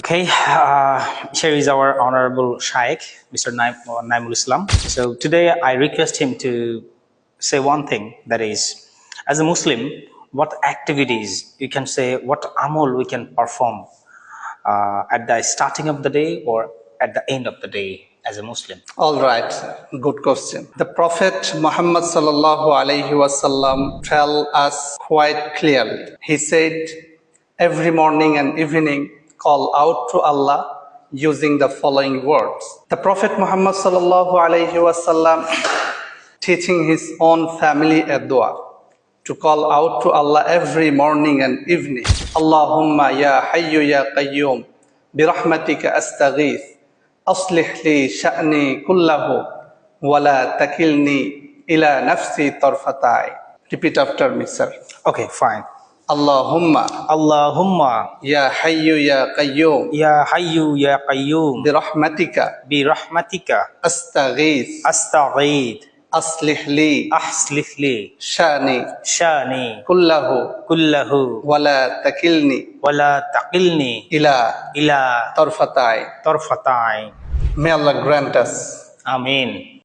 Okay, uh, here is our honorable Shaikh, Mr. Uh, Naimul Islam. So today I request him to say one thing that is, as a Muslim, what activities you can say, what amal we can perform uh, at the starting of the day or at the end of the day as a Muslim. All right, good question. The Prophet Muhammad sallallahu alaihi wasallam tell us quite clearly. He said, every morning and evening, call out to Allah using the following words. The Prophet Muhammad sallallahu alayhi wasallam teaching his own family a dua to call out to Allah every morning and evening. Allahumma ya hayyu ya qayyum birahmatika astaghith aslih li sha'ni kullahu wala takilni ila nafsi tarfatai. Repeat after me, sir. Okay, fine. اللهم اللهم يا حي يا قيوم يا حي يا قيوم برحمتك برحمتك أستغيث أستغيث أصلح لي أصلح لي شأني شأني كله كله ولا تكلني ولا تقلني إلى إلى طرفتاي طرفتاي May Allah grant us Amen